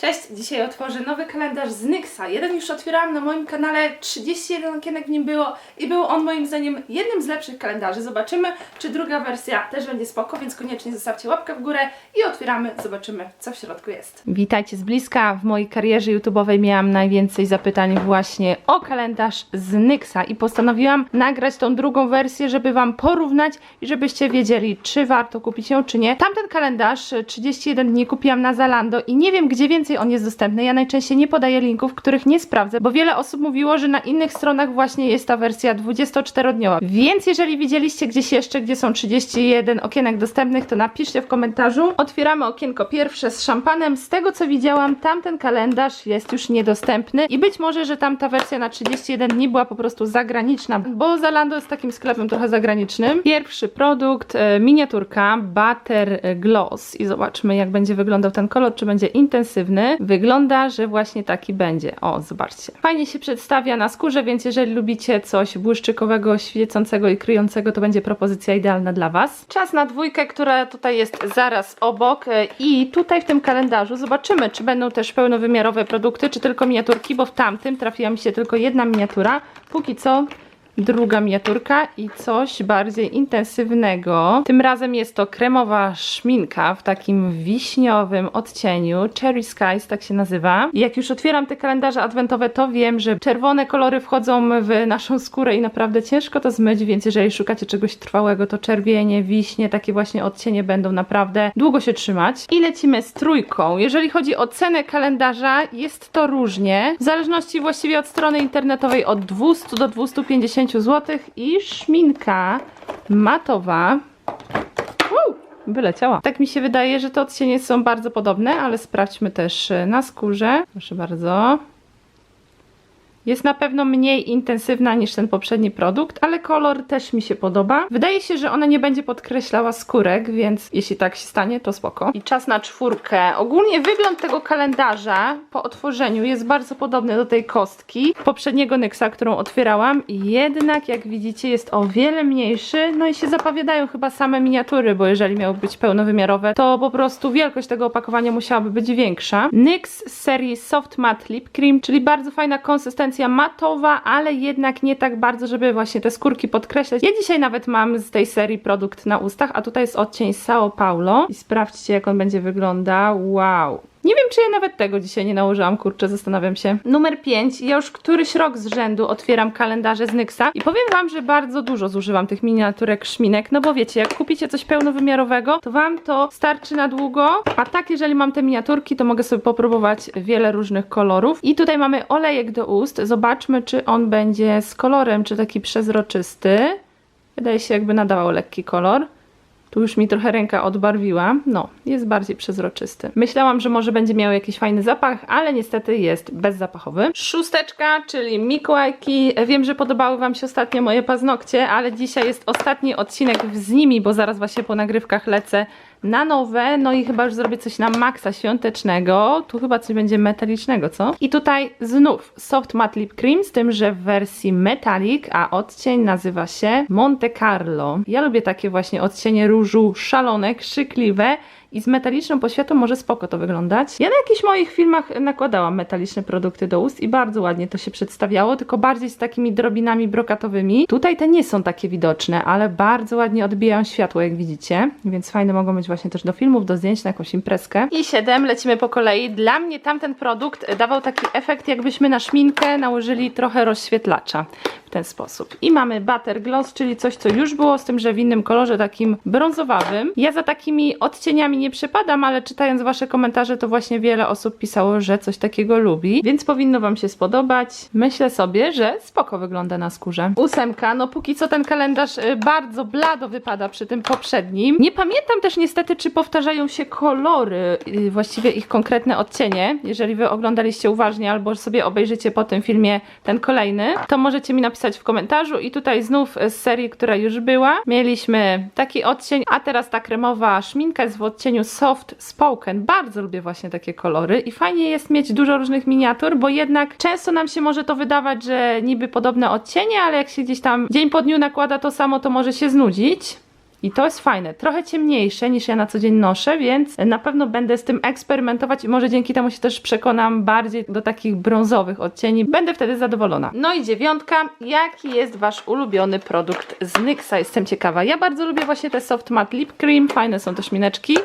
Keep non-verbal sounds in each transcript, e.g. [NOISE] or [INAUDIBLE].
Cześć, dzisiaj otworzę nowy kalendarz z Nyxa. Jeden już otwierałam na moim kanale, 31 okienek w nim było i był on moim zdaniem jednym z lepszych kalendarzy. Zobaczymy, czy druga wersja też będzie spoko, więc koniecznie zostawcie łapkę w górę i otwieramy, zobaczymy, co w środku jest. Witajcie z bliska. W mojej karierze YouTube'owej miałam najwięcej zapytań właśnie o kalendarz z Nyxa i postanowiłam nagrać tą drugą wersję, żeby Wam porównać i żebyście wiedzieli, czy warto kupić ją, czy nie. Tamten kalendarz e, 31 dni kupiłam na Zalando i nie wiem, gdzie więcej on jest dostępny. Ja najczęściej nie podaję linków, których nie sprawdzę, bo wiele osób mówiło, że na innych stronach właśnie jest ta wersja 24-dniowa. Więc jeżeli widzieliście gdzieś jeszcze, gdzie są 31 okienek dostępnych, to napiszcie w komentarzu. Otwieramy okienko pierwsze z szampanem. Z tego co widziałam, tamten kalendarz jest już niedostępny i być może, że tamta wersja na 31 dni była po prostu zagraniczna, bo Zalando jest takim sklepem trochę zagranicznym. Pierwszy produkt, e, miniaturka Butter Gloss i zobaczmy jak będzie wyglądał ten kolor, czy będzie intensywny. Wygląda, że właśnie taki będzie. O, zobaczcie. Fajnie się przedstawia na skórze, więc jeżeli lubicie coś błyszczykowego, świecącego i kryjącego, to będzie propozycja idealna dla Was. Czas na dwójkę, która tutaj jest zaraz obok e, i tutaj w tym kalendarzu zobaczymy, czy będą też pełnowymiarowe produkty, czy tylko miniaturki, bo w tamtym trafiła mi się tylko jedna miniatura. Póki co druga miniaturka i coś bardziej intensywnego. Tym razem jest to kremowa szminka w takim wiśniowym odcieniu. Cherry Skies tak się nazywa. I jak już otwieram te kalendarze adwentowe, to wiem, że czerwone kolory wchodzą w naszą skórę i naprawdę ciężko to zmyć, więc jeżeli szukacie czegoś trwałego, to czerwienie, wiśnie, takie właśnie odcienie będą naprawdę długo się trzymać. I lecimy z trójką. Jeżeli chodzi o cenę kalendarza, jest to różnie. W zależności właściwie od strony internetowej od 200 do 250 zł i szminka matowa. Uu, Wyleciała. Tak mi się wydaje, że te odcienie są bardzo podobne, ale sprawdźmy też e, na skórze. Proszę bardzo. Jest na pewno mniej intensywna niż ten poprzedni produkt, ale kolor też mi się podoba. Wydaje się, że ona nie będzie podkreślała skórek, więc jeśli tak się stanie, to spoko. I czas na czwórkę. Ogólnie wygląd tego kalendarza po otworzeniu jest bardzo podobny do tej kostki poprzedniego Nyxa, którą otwierałam. Jednak, jak widzicie, jest o wiele mniejszy. No i się zapowiadają chyba same miniatury, bo jeżeli miały być pełnowymiarowe, to po prostu wielkość tego opakowania musiałaby być większa. NYX serii Soft Matte Lip Cream, czyli bardzo fajna konsystencja matowa, ale jednak nie tak bardzo, żeby właśnie te skórki podkreślać. Ja dzisiaj nawet mam z tej serii produkt na ustach, a tutaj jest odcień Sao Paulo i sprawdźcie jak on będzie wyglądał. Wow! Nie wiem, czy ja nawet tego dzisiaj nie nałożyłam, kurczę, zastanawiam się. Numer 5. Ja już któryś rok z rzędu otwieram kalendarze z Nyxa i powiem Wam, że bardzo dużo zużywam tych miniaturek szminek, no bo wiecie, jak kupicie coś pełnowymiarowego, to Wam to starczy na długo, a tak, jeżeli mam te miniaturki, to mogę sobie popróbować wiele różnych kolorów. I tutaj mamy olejek do ust. Zobaczmy, czy on będzie z kolorem, czy taki przezroczysty. Wydaje się, jakby nadawał lekki kolor. Tu już mi trochę ręka odbarwiła. No, jest bardziej przezroczysty. Myślałam, że może będzie miał jakiś fajny zapach, ale niestety jest bezzapachowy. Szósteczka, czyli Mikołajki. Wiem, że podobały Wam się ostatnio moje paznokcie, ale dzisiaj jest ostatni odcinek z nimi, bo zaraz właśnie po nagrywkach lecę na nowe, no i chyba już zrobię coś na maksa świątecznego. Tu chyba coś będzie metalicznego, co? I tutaj znów Soft Matte Lip Cream, z tym, że w wersji Metallic, a odcień nazywa się Monte Carlo. Ja lubię takie właśnie odcienie różu szalone, krzykliwe i z metaliczną poświatą może spoko to wyglądać. Ja na jakichś moich filmach nakładałam metaliczne produkty do ust i bardzo ładnie to się przedstawiało, tylko bardziej z takimi drobinami brokatowymi. Tutaj te nie są takie widoczne, ale bardzo ładnie odbijają światło, jak widzicie, więc fajne mogą być właśnie też do filmów, do zdjęć, na jakąś imprezkę. I 7, lecimy po kolei. Dla mnie tamten produkt dawał taki efekt, jakbyśmy na szminkę nałożyli trochę rozświetlacza w ten sposób. I mamy Butter Gloss, czyli coś, co już było, z tym, że w innym kolorze takim brązowawym. Ja za takimi odcieniami nie przepadam, ale czytając Wasze komentarze, to właśnie wiele osób pisało, że coś takiego lubi, więc powinno Wam się spodobać. Myślę sobie, że spoko wygląda na skórze. Ósemka, no póki co ten kalendarz y, bardzo blado wypada przy tym poprzednim. Nie pamiętam też niestety, czy powtarzają się kolory, y, właściwie ich konkretne odcienie. Jeżeli Wy oglądaliście uważnie albo sobie obejrzycie po tym filmie ten kolejny, to możecie mi napisać w komentarzu. I tutaj znów z serii, która już była, mieliśmy taki odcień, a teraz ta kremowa szminka jest w odcieniu Soft Spoken. Bardzo lubię właśnie takie kolory i fajnie jest mieć dużo różnych miniatur, bo jednak często nam się może to wydawać, że niby podobne odcienie, ale jak się gdzieś tam dzień po dniu nakłada to samo, to może się znudzić. I to jest fajne. Trochę ciemniejsze niż ja na co dzień noszę, więc na pewno będę z tym eksperymentować i może dzięki temu się też przekonam bardziej do takich brązowych odcieni. Będę wtedy zadowolona. No i dziewiątka. Jaki jest Wasz ulubiony produkt z NYXa? Jestem ciekawa. Ja bardzo lubię właśnie te Soft Matte Lip Cream. Fajne są te szmineczki.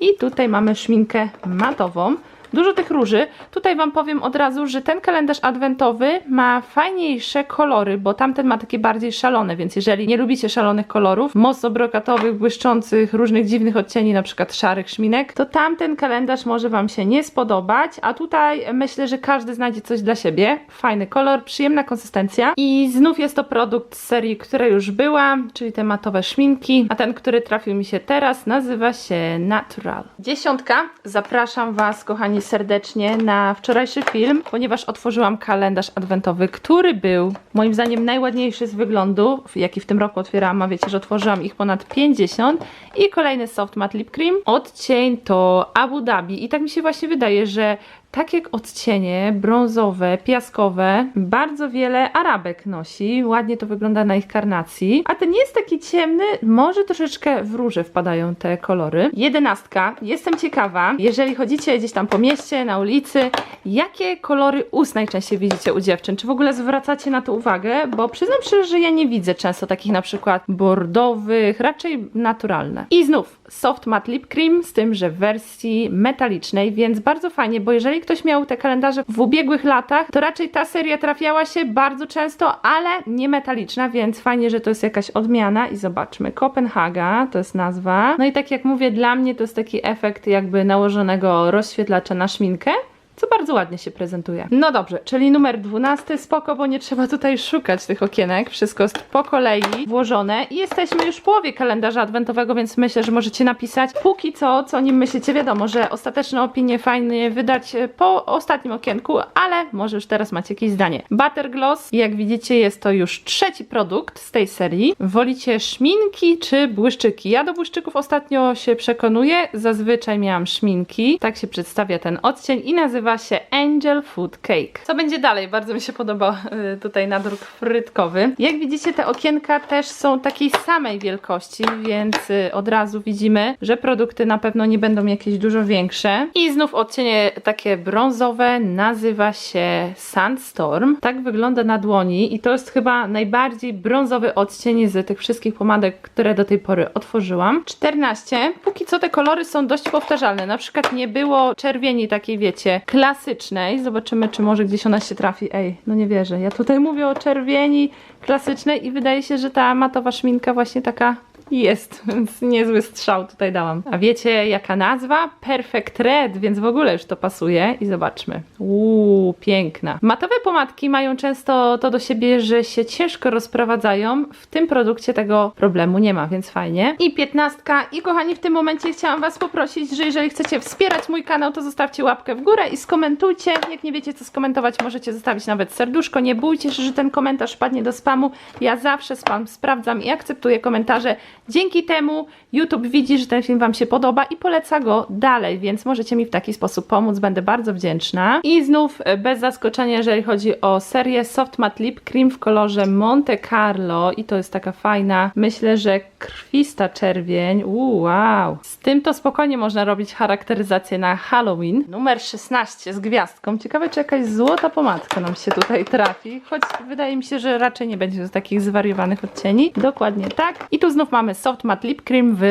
I tutaj mamy szminkę matową. Dużo tych róży. Tutaj Wam powiem od razu, że ten kalendarz adwentowy ma fajniejsze kolory, bo tamten ma takie bardziej szalone, więc jeżeli nie lubicie szalonych kolorów, mocno brokatowych, błyszczących, różnych dziwnych odcieni, na przykład szarych szminek, to tamten kalendarz może Wam się nie spodobać, a tutaj myślę, że każdy znajdzie coś dla siebie. Fajny kolor, przyjemna konsystencja i znów jest to produkt z serii, która już była, czyli te matowe szminki, a ten, który trafił mi się teraz, nazywa się Natural. Dziesiątka. Zapraszam Was, kochani, serdecznie na wczorajszy film, ponieważ otworzyłam kalendarz adwentowy, który był moim zdaniem najładniejszy z wyglądu, jaki w tym roku otwierałam, a wiecie, że otworzyłam ich ponad 50 i kolejny Soft Matte Lip Cream. Odcień to Abu Dhabi i tak mi się właśnie wydaje, że takie odcienie brązowe, piaskowe, bardzo wiele arabek nosi. Ładnie to wygląda na ich karnacji. A ten jest taki ciemny, może troszeczkę w róże wpadają te kolory. Jedenastka. Jestem ciekawa, jeżeli chodzicie gdzieś tam po mieście, na ulicy, jakie kolory ust najczęściej widzicie u dziewczyn? Czy w ogóle zwracacie na to uwagę? Bo przyznam szczerze, że ja nie widzę często takich na przykład bordowych, raczej naturalne. I znów Soft Matte Lip Cream, z tym, że w wersji metalicznej, więc bardzo fajnie, bo jeżeli ktoś miał te kalendarze w ubiegłych latach, to raczej ta seria trafiała się bardzo często, ale nie metaliczna, więc fajnie, że to jest jakaś odmiana i zobaczmy. Kopenhaga to jest nazwa. No i tak jak mówię, dla mnie to jest taki efekt jakby nałożonego rozświetlacza na szminkę co bardzo ładnie się prezentuje. No dobrze, czyli numer 12, spoko, bo nie trzeba tutaj szukać tych okienek, wszystko jest po kolei włożone i jesteśmy już w połowie kalendarza adwentowego, więc myślę, że możecie napisać póki co, co o nim myślicie. Wiadomo, że ostateczne opinie fajnie wydać po ostatnim okienku, ale może już teraz macie jakieś zdanie. Butter Gloss, jak widzicie jest to już trzeci produkt z tej serii. Wolicie szminki czy błyszczyki? Ja do błyszczyków ostatnio się przekonuję, zazwyczaj miałam szminki, tak się przedstawia ten odcień i nazywa się Angel Food Cake. Co będzie dalej? Bardzo mi się podoba y, tutaj nadruk frytkowy. Jak widzicie, te okienka też są takiej samej wielkości, więc y, od razu widzimy, że produkty na pewno nie będą jakieś dużo większe. I znów odcienie takie brązowe nazywa się Sandstorm. Tak wygląda na dłoni i to jest chyba najbardziej brązowy odcień z tych wszystkich pomadek, które do tej pory otworzyłam. 14. Póki co te kolory są dość powtarzalne. Na przykład nie było czerwieni takiej, wiecie, klasycznej. Zobaczymy, czy może gdzieś ona się trafi. Ej, no nie wierzę. Ja tutaj mówię o czerwieni klasycznej i wydaje się, że ta matowa szminka właśnie taka jest, więc niezły strzał tutaj dałam. A wiecie jaka nazwa? Perfect Red, więc w ogóle już to pasuje. I zobaczmy. Uuu, piękna. Matowe pomadki mają często to do siebie, że się ciężko rozprowadzają. W tym produkcie tego problemu nie ma, więc fajnie. I piętnastka. I kochani, w tym momencie chciałam Was poprosić, że jeżeli chcecie wspierać mój kanał, to zostawcie łapkę w górę i skomentujcie. Jak nie wiecie co skomentować, możecie zostawić nawet serduszko. Nie bójcie się, że ten komentarz padnie do spamu. Ja zawsze spam sprawdzam i akceptuję komentarze. Dzięki temu YouTube widzi, że ten film Wam się podoba i poleca go dalej, więc możecie mi w taki sposób pomóc, będę bardzo wdzięczna. I znów e, bez zaskoczenia, jeżeli chodzi o serię Soft Matte Lip Cream w kolorze Monte Carlo i to jest taka fajna, myślę, że krwista czerwień. Uuu, wow. Z tym to spokojnie można robić charakteryzację na Halloween. Numer 16 z gwiazdką. Ciekawe, czy jakaś złota pomadka nam się tutaj trafi, choć wydaje mi się, że raczej nie będzie to takich zwariowanych odcieni. Dokładnie tak. I tu znów mamy Soft Matte Lip Cream w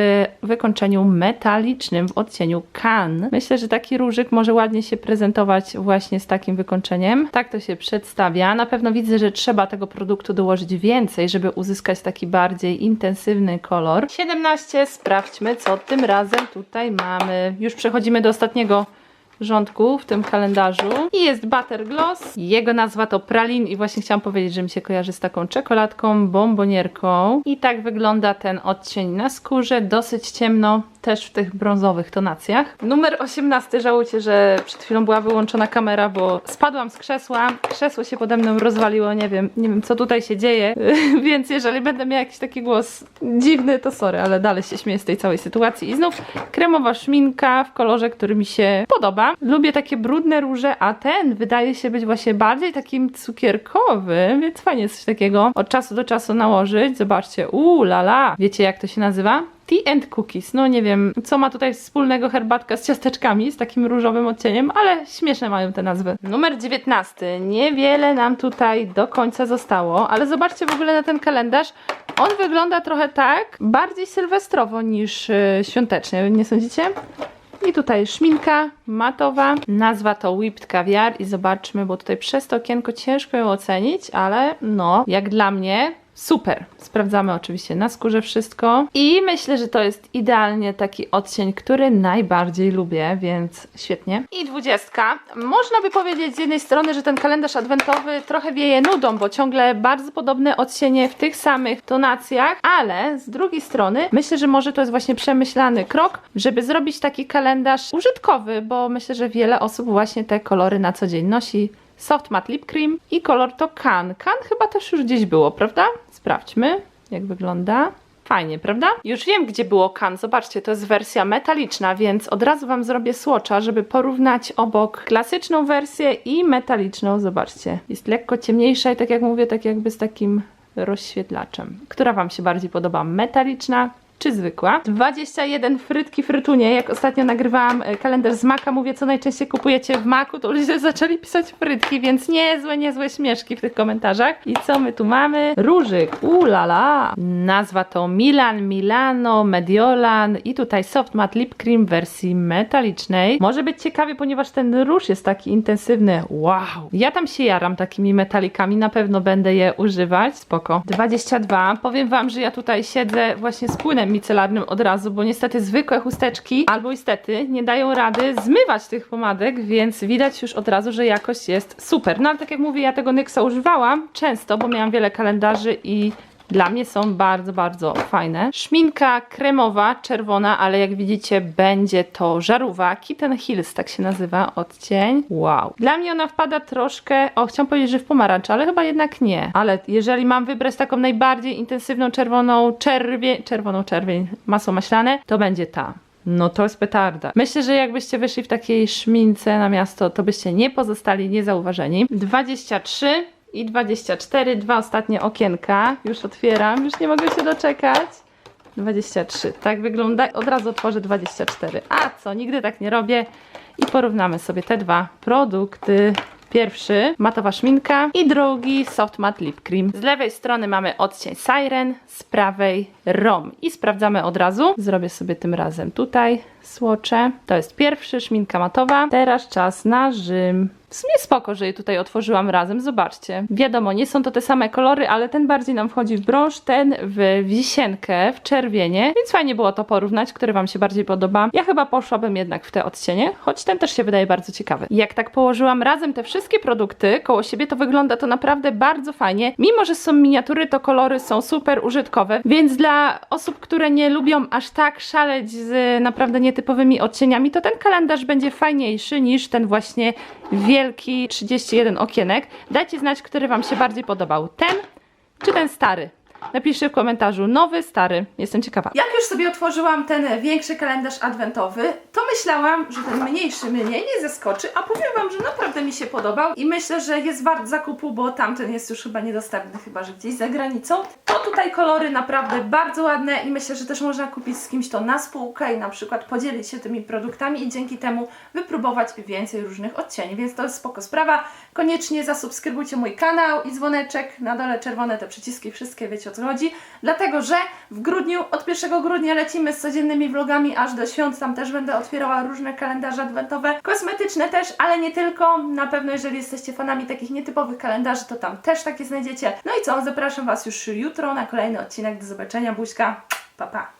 wykończeniu metalicznym w odcieniu Can. Myślę, że taki różyk może ładnie się prezentować właśnie z takim wykończeniem. Tak to się przedstawia. Na pewno widzę, że trzeba tego produktu dołożyć więcej, żeby uzyskać taki bardziej intensywny kolor. 17. Sprawdźmy, co tym razem tutaj mamy. Już przechodzimy do ostatniego rządku w tym kalendarzu. I jest Butter Gloss. Jego nazwa to Pralin i właśnie chciałam powiedzieć, że mi się kojarzy z taką czekoladką, bombonierką. I tak wygląda ten odcień na skórze, dosyć ciemno. Też w tych brązowych tonacjach. Numer 18, żałujcie, że przed chwilą była wyłączona kamera, bo spadłam z krzesła, krzesło się pode mną rozwaliło, nie wiem, nie wiem co tutaj się dzieje, [LAUGHS] więc jeżeli będę miała jakiś taki głos dziwny, to sorry, ale dalej się śmieję z tej całej sytuacji. I znów kremowa szminka w kolorze, który mi się podoba. Lubię takie brudne róże, a ten wydaje się być właśnie bardziej takim cukierkowym, więc fajnie coś takiego od czasu do czasu nałożyć. Zobaczcie, uuu, lala. Wiecie jak to się nazywa? Tea and cookies. No nie wiem, co ma tutaj wspólnego herbatka z ciasteczkami, z takim różowym odcieniem, ale śmieszne mają te nazwy. Numer 19. Niewiele nam tutaj do końca zostało, ale zobaczcie w ogóle na ten kalendarz. On wygląda trochę tak, bardziej sylwestrowo niż yy, świątecznie, nie sądzicie? I tutaj szminka matowa, nazwa to Whipped Caviar i zobaczmy, bo tutaj przez to okienko ciężko ją ocenić, ale no, jak dla mnie super. Sprawdzamy oczywiście na skórze wszystko i myślę, że to jest idealnie taki odcień, który najbardziej lubię, więc świetnie. I dwudziestka. Można by powiedzieć z jednej strony, że ten kalendarz adwentowy trochę wieje nudą, bo ciągle bardzo podobne odcienie w tych samych tonacjach, ale z drugiej strony myślę, że może to jest właśnie przemyślany krok, żeby zrobić taki kalendarz użytkowy, bo myślę, że wiele osób właśnie te kolory na co dzień nosi. Soft Matte Lip Cream i kolor to Can. Can chyba też już gdzieś było, prawda? Sprawdźmy, jak wygląda. Fajnie, prawda? Już wiem, gdzie było Can. Zobaczcie, to jest wersja metaliczna, więc od razu Wam zrobię swatcha, żeby porównać obok klasyczną wersję i metaliczną. Zobaczcie, jest lekko ciemniejsza i tak jak mówię, tak jakby z takim rozświetlaczem. Która Wam się bardziej podoba? Metaliczna czy zwykła? 21 frytki frytunie. Jak ostatnio nagrywałam e, kalendarz z Maka, mówię, co najczęściej kupujecie w Maku, to ludzie [LAUGHS] zaczęli pisać frytki, więc niezłe, niezłe śmieszki w tych komentarzach. I co my tu mamy? Różyk, ulala! Nazwa to Milan, Milano, Mediolan i tutaj Soft Matte Lip Cream w wersji metalicznej. Może być ciekawie, ponieważ ten róż jest taki intensywny. Wow! Ja tam się jaram takimi metalikami, na pewno będę je używać. Spoko. 22. Powiem Wam, że ja tutaj siedzę właśnie z płynem micelarnym od razu, bo niestety zwykłe chusteczki albo niestety nie dają rady zmywać tych pomadek, więc widać już od razu, że jakość jest super. No ale tak jak mówię, ja tego Nyxa używałam często, bo miałam wiele kalendarzy i dla mnie są bardzo, bardzo fajne. Szminka kremowa, czerwona, ale jak widzicie będzie to żarówa. Kitten Hills tak się nazywa odcień. Wow. Dla mnie ona wpada troszkę, o chciałam powiedzieć, że w pomarańcz, ale chyba jednak nie. Ale jeżeli mam wybrać taką najbardziej intensywną czerwoną czerwień, czerwoną czerwień, masło maślane, to będzie ta. No to jest petarda. Myślę, że jakbyście wyszli w takiej szmince na miasto, to byście nie pozostali niezauważeni. 23 i 24, dwa ostatnie okienka. Już otwieram, już nie mogę się doczekać. 23, tak wygląda. Od razu otworzę 24. A co, nigdy tak nie robię. I porównamy sobie te dwa produkty. Pierwszy matowa szminka i drugi soft matte lip cream. Z lewej strony mamy odcień Siren, z prawej Rom. I sprawdzamy od razu. Zrobię sobie tym razem tutaj słocze. To jest pierwszy, szminka matowa. Teraz czas na Rzym. W sumie spoko, że je tutaj otworzyłam razem, zobaczcie. Wiadomo, nie są to te same kolory, ale ten bardziej nam wchodzi w brąz, ten w wisienkę, w czerwienie, więc fajnie było to porównać, który Wam się bardziej podoba. Ja chyba poszłabym jednak w te odcienie, choć ten też się wydaje bardzo ciekawy. Jak tak położyłam razem te wszystkie produkty koło siebie, to wygląda to naprawdę bardzo fajnie. Mimo, że są miniatury, to kolory są super użytkowe, więc dla osób, które nie lubią aż tak szaleć z naprawdę nietypowymi odcieniami, to ten kalendarz będzie fajniejszy niż ten właśnie wielki 31 okienek. Dajcie znać, który Wam się bardziej podobał. Ten czy ten stary? Napiszcie w komentarzu nowy, stary. Jestem ciekawa. Jak już sobie otworzyłam ten większy kalendarz adwentowy, to myślałam, że ten mniejszy mnie nie zaskoczy, a powiem Wam, że naprawdę mi się podobał i myślę, że jest wart zakupu, bo tamten jest już chyba niedostępny, chyba że gdzieś za granicą. To tutaj kolory naprawdę bardzo ładne i myślę, że też można kupić z kimś to na spółkę i na przykład podzielić się tymi produktami i dzięki temu wypróbować więcej różnych odcieni, więc to jest spoko sprawa. Koniecznie zasubskrybujcie mój kanał i dzwoneczek, na dole czerwone te przyciski, wszystkie wiecie o co chodzi, dlatego że w grudniu, od 1 grudnia lecimy z codziennymi vlogami aż do świąt, tam też będę otwierała różne kalendarze adwentowe, kosmetyczne też, ale nie tylko, na pewno jeżeli jesteście fanami takich nietypowych kalendarzy, to tam też takie znajdziecie. No i co, zapraszam Was już jutro na kolejny odcinek, do zobaczenia, buźka, pa pa!